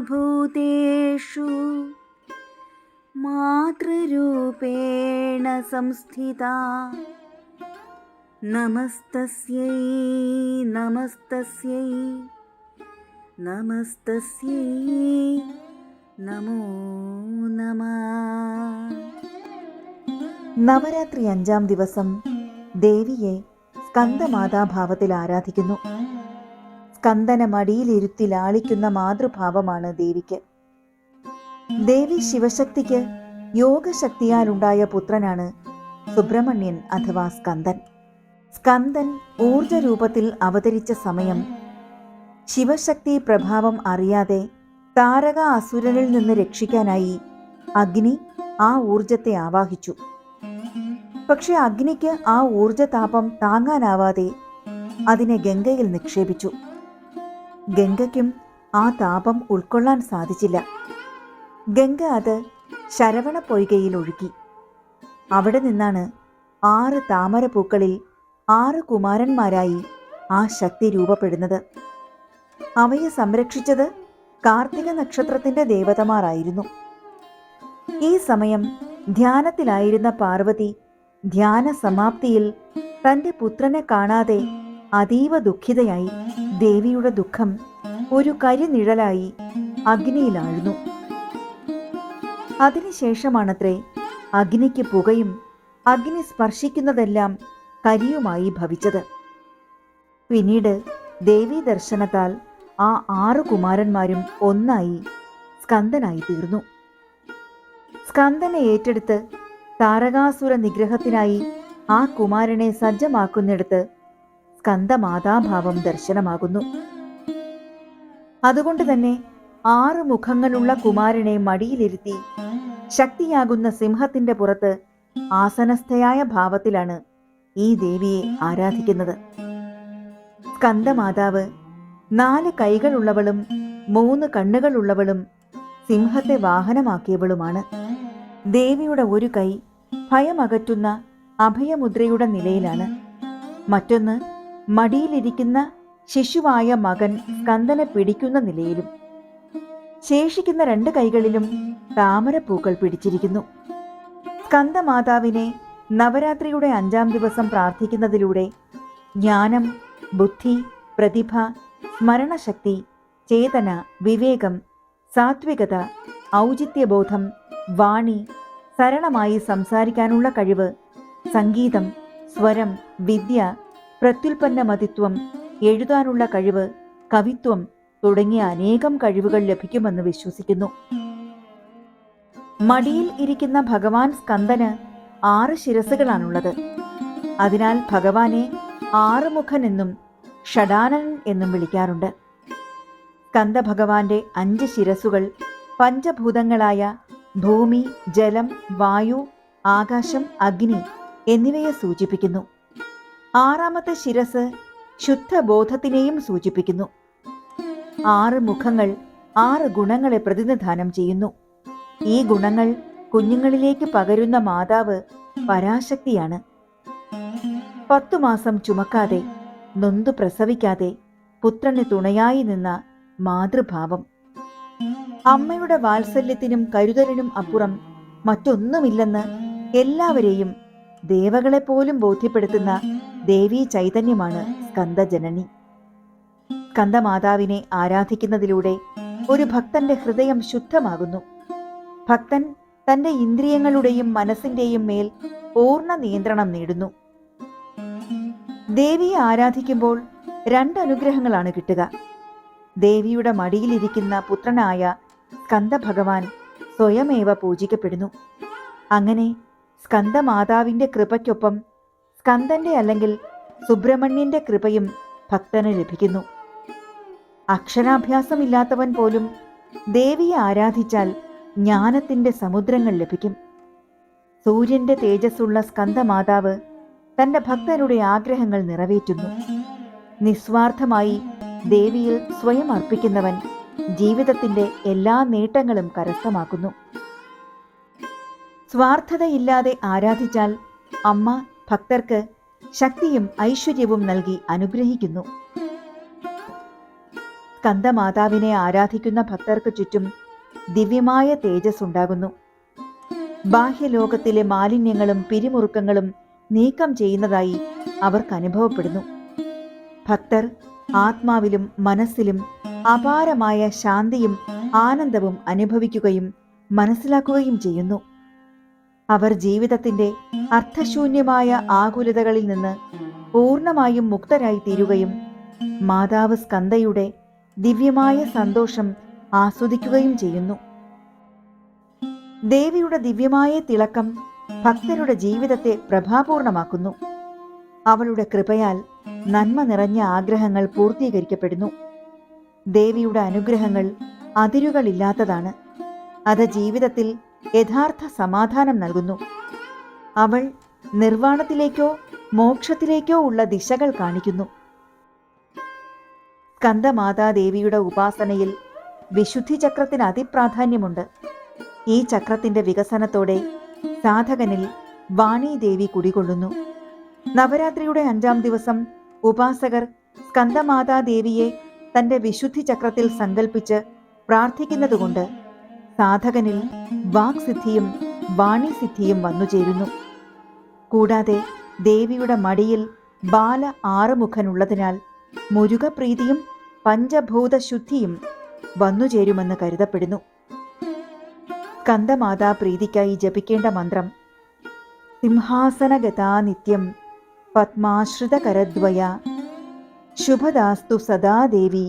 സർവഭൂതേഷു മാതൃരൂപേണ സംസ്ഥിത. നമസ്തസ്യൈ നമസ്തസ്യൈ. നമസ്തസ്യൈ നമോ നമ. നവരാത്രി അഞ്ചാം ദിവസം ദേവിയെ സ്കന്ദമാതാഭാവത്തിൽ ആരാധിക്കുന്നു. സ്കന്ദന മടിയിലിരുത്തി ലാളിക്കുന്ന മാതൃഭാവമാണ് ദേവിക്ക്. ദേവി ശിവശക്തിക്ക് യോഗശക്തിയാലുണ്ടായ പുത്രനാണ് സുബ്രഹ്മണ്യൻ അഥവാ സ്കന്ദൻ. സ്കന്ദൻ ഊർജ രൂപത്തിൽ അവതരിച്ച സമയം ശിവശക്തി പ്രഭാവം അറിയാതെ താരക അസുരനിൽ നിന്ന് രക്ഷിക്കാനായി അഗ്നി ആ ഊർജത്തെ ആവാഹിച്ചു. പക്ഷെ അഗ്നിക്ക് ആ ഊർജതാപം താങ്ങാനാവാതെ അതിനെ ഗംഗയിൽ നിക്ഷേപിച്ചു. ഗംഗയ്ക്കും ആ താപം ഉൾക്കൊള്ളാൻ സാധിച്ചില്ല. ഗംഗ അത് ശരവണ പൊയ്കയിൽ ഒഴുക്കി അവിടെ നിന്നാണ് ആറ് താമരപ്പൂക്കളിൽ ആറ് കുമാരന്മാരായി ആ ശക്തി രൂപപ്പെടുന്നത്. അവയെ സംരക്ഷിച്ചത് കാർത്തിക നക്ഷത്രത്തിന്റെ ദേവതമാരായിരുന്നു. ഈ സമയം ധ്യാനത്തിലായിരുന്ന പാർവതി ധ്യാന സമാപ്തിയിൽ തന്റെ പുത്രനെ കാണാതെ അതീവ ദുഃഖിതയായി. ദേവിയുടെ ദുഃഖം ഒരു കരിനിഴലായി അഗ്നിയിലാഴ്ന്നു. അതിനുശേഷമാണത്രേ അഗ്നിക്ക് പുകയും അഗ്നി സ്പർശിക്കുന്നതെല്ലാം കരിയുമായി ഭവിച്ചത്. പിന്നീട് ദേവി ദർശനത്താൽ ആ ആറ് കുമാരന്മാരും ഒന്നായി സ്കന്ദനായി തീർന്നു. സ്കന്ദനെ ഏറ്റെടുത്ത് താരകാസുര നിഗ്രഹത്തിനായി ആ കുമാരനെ സജ്ജമാക്കുന്നിടത്ത് സ്കന്ദമാതാഭാവം ദർശനമാകുന്നു. അതുകൊണ്ട് തന്നെ ആറ് മുഖങ്ങളുള്ള കുമാരനെ മടിയിലിരുത്തി ശക്തിയാകുന്ന സിംഹത്തിന്റെ പുറത്ത് ആസനസ്ഥയായ ഭാവത്തിലാണ് ഈ ദേവിയെ ആരാധിക്കുന്നത്. സ്കന്ദമാതാവ് നാല് കൈകളുള്ളവളും മൂന്ന് കണ്ണുകളുള്ളവളും സിംഹത്തെ വാഹനമാക്കിയവളുമാണ്. ദേവിയുടെ ഒരു കൈ ഭയമകറ്റുന്ന അഭയമുദ്രയുടെ നിലയിലാണ്. മറ്റൊന്ന് മടിയിലിരിക്കുന്ന ശിശുവായ മകൻ സ്കന്ദനെ പിടിക്കുന്ന നിലയിലും ശേഷിക്കുന്ന രണ്ട് കൈകളിലും താമരപ്പൂക്കൾ പിടിച്ചിരിക്കുന്നു. സ്കന്ദമാതാവിനെ നവരാത്രിയുടെ അഞ്ചാം ദിവസം പ്രാർത്ഥിക്കുന്നതിലൂടെ ജ്ഞാനം ബുദ്ധി പ്രതിഭ സ്മരണശക്തി ചേതന വിവേകം സാത്വികത ഔചിത്യബോധം വാണി സരളമായി സംസാരിക്കാനുള്ള കഴിവ് സംഗീതം സ്വരം വിദ്യ പ്രത്യുൽപ്പന്നമതിത്വം എഴുതാനുള്ള കഴിവ് കവിത്വം തുടങ്ങിയ അനേകം കഴിവുകൾ ലഭിക്കുമെന്ന് വിശ്വസിക്കുന്നു. മടിയിൽ ഇരിക്കുന്ന ഭഗവാൻ സ്കന്ദന് ആറ് ശിരസുകളാണുള്ളത് അതിനാൽ ഭഗവാനെ ആറുമുഖൻ എന്നും ഷഡാനൻ എന്നും വിളിക്കാറുണ്ട്. സ്കന്ദ ഭഗവാന്റെ അഞ്ച് ശിരസുകൾ പഞ്ചഭൂതങ്ങളായ ഭൂമി ജലം വായു ആകാശം അഗ്നി എന്നിവയെ സൂചിപ്പിക്കുന്നു. ആറാമത്തെ ശിരസ് ശുദ്ധബോധത്തിനെയും സൂചിപ്പിക്കുന്നു. ആറ് മുഖങ്ങൾ ആറ് ഗുണങ്ങളെ പ്രതിനിധാനം ചെയ്യുന്നു. ഈ ഗുണങ്ങൾ കുഞ്ഞുങ്ങളിലേക്ക് പകരുന്ന മാതാവ് പരാശക്തിയാണ്. പത്തു മാസം ചുമക്കാതെ നൊന്തു പ്രസവിക്കാതെ പുത്രന് തുണയായി നിന്ന മാതൃഭാവം. അമ്മയുടെ വാത്സല്യത്തിനും കരുതലിനും അപ്പുറം മറ്റൊന്നുമില്ലെന്ന് എല്ലാവരെയും ദേവകളെപ്പോലും ബോധ്യപ്പെടുത്തുന്ന ദേവീ ചൈതന്യമാണ് സ്കന്ദജനനി. സ്കന്ദമാതാവിനെ ആരാധിക്കുന്നതിലൂടെ ഒരു ഭക്തന്റെ ഹൃദയം ശുദ്ധമാകുന്നു. ഭക്തൻ തന്റെ ഇന്ദ്രിയങ്ങളുടെയും മനസ്സിന്റെയും മേൽ പൂർണ നിയന്ത്രണം നേടുന്നു. ദേവിയെ ആരാധിക്കുമ്പോൾ രണ്ട് അനുഗ്രഹങ്ങളാണ് കിട്ടുക. ദേവിയുടെ മടിയിലിരിക്കുന്ന പുത്രനായ സ്കന്ദഭഗവാൻ സ്വയമേവ പൂജിക്കപ്പെടുന്നു. അങ്ങനെ സ്കന്ദമാതാവിന്റെ കൃപയ്ക്കൊപ്പം സ്കന്ദന്റെ അല്ലെങ്കിൽ സുബ്രഹ്മണ്യന്റെ കൃപയും ഭക്തന് ലഭിക്കുന്നു. അക്ഷരാഭ്യാസമില്ലാത്തവൻ പോലും ദേവിയെ ആരാധിച്ചാൽ ജ്ഞാനത്തിന്റെ സമുദ്രങ്ങൾ ലഭിക്കും. സൂര്യന്റെ തേജസ്സുള്ള സ്കന്ദമാതാവ് തന്റെ ഭക്തരുടെ ആഗ്രഹങ്ങൾ നിറവേറ്റുന്നു. നിസ്വാർത്ഥമായി ദേവിയിൽ സ്വയം അർപ്പിക്കുന്നവൻ ജീവിതത്തിന്റെ എല്ലാ നേട്ടങ്ങളും കരസ്ഥമാക്കുന്നു. സ്വാർത്ഥതയില്ലാതെ ആരാധിച്ചാൽ അമ്മ ഭക്തർക്ക് ശക്തിയും ഐശ്വര്യവും നൽകി അനുഗ്രഹിക്കുന്നു. സ്കന്ദമാതാവിനെ ആരാധിക്കുന്ന ഭക്തർക്ക് ചുറ്റും ദിവ്യമായ തേജസ് ഉണ്ടാകുന്നു ബാഹ്യലോകത്തിലെ മാലിന്യങ്ങളും പിരിമുറുക്കങ്ങളും നീക്കം ചെയ്യുന്നതായി അവർക്ക് അനുഭവപ്പെടുന്നു. ഭക്തർ ആത്മാവിലും മനസ്സിലും അപാരമായ ശാന്തിയും ആനന്ദവും അനുഭവിക്കുകയും മനസ്സിലാക്കുകയും ചെയ്യുന്നു. അവർ ജീവിതത്തിന്റെ അർത്ഥശൂന്യമായ ആകുലതകളിൽ നിന്ന് പൂർണമായും മുക്തരായി തീരുകയും മാതാവ് സ്കന്ദയുടെ ദിവ്യമായ സന്തോഷം ആസ്വദിക്കുകയും ചെയ്യുന്നു. ദേവിയുടെ ദിവ്യമായ തിളക്കം ഭക്തരുടെ ജീവിതത്തെ പ്രഭാപൂർണമാക്കുന്നു. അവളുടെ കൃപയാൽ നന്മ നിറഞ്ഞ ആഗ്രഹങ്ങൾ പൂർത്തീകരിക്കപ്പെടുന്നു. ദേവിയുടെ അനുഗ്രഹങ്ങൾ അതിരുകളില്ലാത്തതാണ്. അത് ജീവിതത്തിൽ യഥാർത്ഥ സമാധാനം നൽകുന്നു. അവൾ നിർവാണത്തിലേക്കോ മോക്ഷത്തിലേക്കോ ഉള്ള ദിശകൾ കാണിക്കുന്നു. സ്കന്ദമാതാദേവിയുടെ ഉപാസനയിൽ വിശുദ്ധി ചക്രത്തിന് അതിപ്രാധാന്യമുണ്ട്. ഈ ചക്രത്തിന്റെ വികസനത്തോടെ സാധകനിൽ വാണീദേവി കുടികൊള്ളുന്നു. നവരാത്രിയുടെ അഞ്ചാം ദിവസം ഉപാസകർ സ്കന്ദമാതാദേവിയെ തന്റെ വിശുദ്ധി ചക്രത്തിൽ സങ്കല്പിച്ച് പ്രാർത്ഥിക്കുന്നതുകൊണ്ട് സാധകനിൽ വാക്സിദ്ധിയും വാണിസിദ്ധിയും വന്നുചേരുന്നു കൂടാതെ ദേവിയുടെ മടിയിൽ ബാല ആറുമുഖനുള്ളതിനാൽ മുരുകപ്രീതിയും പഞ്ചഭൂതശുദ്ധിയും വന്നുചേരുമെന്ന് കരുതപ്പെടുന്നു. സ്കന്ദമാതാ പ്രീതിക്കായി ജപിക്കേണ്ട മന്ത്രം സിംഹാസനഗതാ നിത്യം പത്മാശ്രിതകരദ്വയ ശുഭദാസ്തു സദാദേവി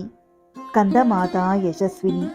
സ്കന്ദമാതാ യശസ്വിനി.